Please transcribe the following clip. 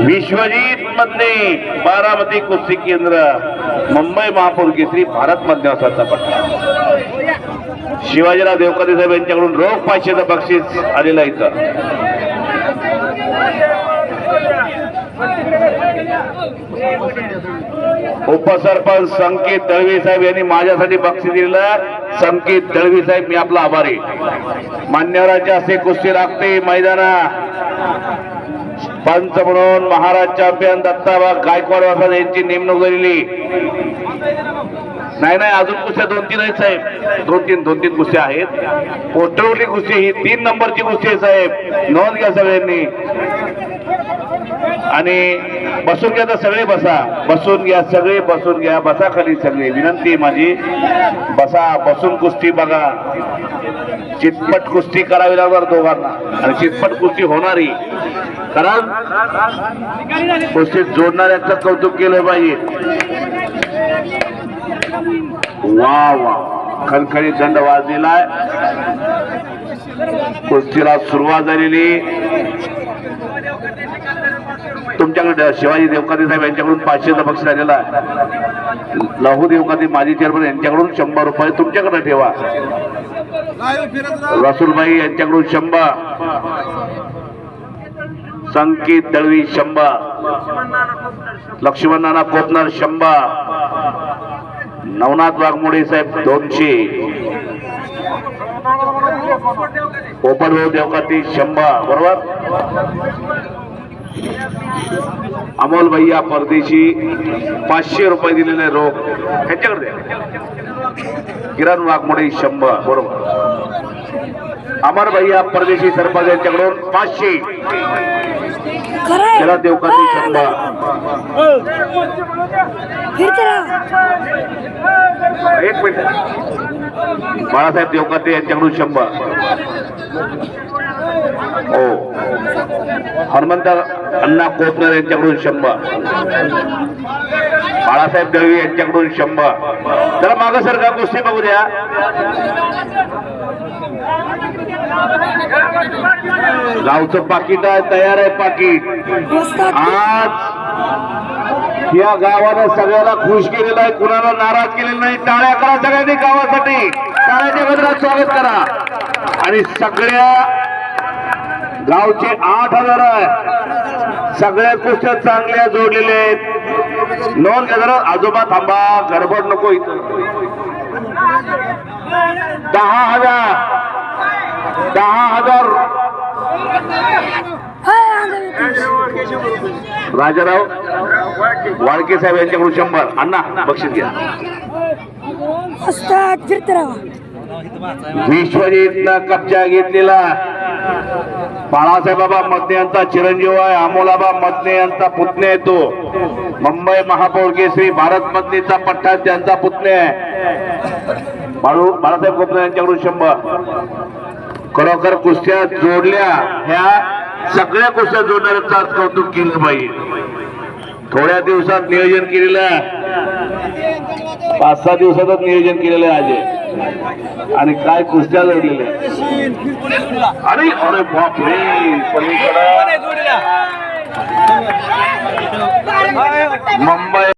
विश्वजीत मधने बारामती कुस्ती केंद्र मुंबई महापौर केसरी भारत मधन्यासाचा पट्टा. शिवाजीराव देवकरे साहेब यांच्याकडून रोख पाचशेचं बक्षीस आलेलं इथं. उपसरपंच संकेत दळवी साहेब यांनी माझ्यासाठी बक्षीस दिलेलं. संकेत दळवी साहेब मी आपला आभारी. मान्यवरांच्या असे कुस्ती राखते मैदाना पंच म्हणून महाराज चॅम्पियन दत्ताबा गायकवाड बाबा यांची नेमणूक झालेली. नाही नाही अजून कुस्त्या दोन तीन आहेत साहेब. दोन तीन दोन तीन कुस्त्या आहेत. पोटवली कुस्ती ही तीन नंबरची कुस्ती आहे साहेब. नोंद घ्या सगळ्यांनी. आणि बसून घ्या तर सगळे बसा. बसून घ्या सगळे बसून घ्या. बसा खाली सगळे. विनंती माझी. बसा बसून कुस्ती बघा. चितपट कुस्ती करावी लागणार दोघांना. आणि चितपट कुस्ती होणारी. कारण कुस्तीत जोडणाऱ्यांचं कौतुक केलं पाहिजे. वा वा. खणखणी दंड वाजलेलाय. कुस्तीला सुरुवात झालेली. तुमच्याकडे शिवाजी देवकाते साहेब यांच्याकडून पाचशेचा बक्षीस आलेला आहे. लहू देवकाते माजी चेअरमन यांच्याकडून शंभर रुपये तुमच्याकडे ठेवा. रसूलबाई यांच्याकडून शंभा. संकेत दळवी शंभा. लक्ष्मण नाना कोपनार शंभा. नवनाथ वाघमोडे साहेब दोनशे. ओपन देवकाती शंभा. बरोबर? अमोल भैया परदेशी पाचशे रुपये दिलेले रोख. ह्याच्याकडे. किरण वाघमोडे शंभर बरोबर. अमर भैया परदेशी सरपंच यांच्याकडून पाचशे. त्याला देवकाती शंभर एक मिनिट. बाळासाहेब देवकाते यांच्याकडून शंभर. हो. हनुमंत अण्णा कोतनर यांच्याकडून शंभर. बाळासाहेब दळवी यांच्याकडून शंभर. जरा माग सरकार कुस्ती बघू द्या. गावचं पाकिट आहे तयार आहे पाकिट. आज या गावानं सगळ्याला खुश केलेलं आहे कुणाला नाराज केलेलं नाही टाळ्या करा सगळ्यांनी गावासाठी. टाळ्याच्या गजरात स्वागत करा. आणि सगळ्या गावचे आठ हजार आहे. सगळ्या कुस्त्या चांगल्या जोडलेल्या आहेत. नोंद घ्या आजोबा थांबा गडबड नको इथं. दहा हजार. दहा हजार. राजाराव वाळके साहेब यांच्याकडून शंभर. अण्णा बक्षीस घ्या. विश्वजितनं कब्जा घेतलेला. बाळासाहेबाबा मदने यांचा चिरंजीव आहे अमोलाबा मदने यांचा पुतणे आहे तो. मुंबई महापौर केसरी भारत मदनेचा पट्टा त्यांचा पुतणे आहे. बाळू बाळासाहेब कोपणे यांच्याकडून शंभर. खरोखर कुस्त्या जोडल्या ह्या सगळ्या कुस्त्या जोडणाऱ्यांचं आज कौतुक केलं पाहिजे. थोड्या दिवसात नियोजन केलेलं आहे. पाच सहा दिवसातच नियोजन केलेलं आहे आज आणि काय कुस्त्या जोडलेल्या अरे अरे पलीकडं. मुंबई.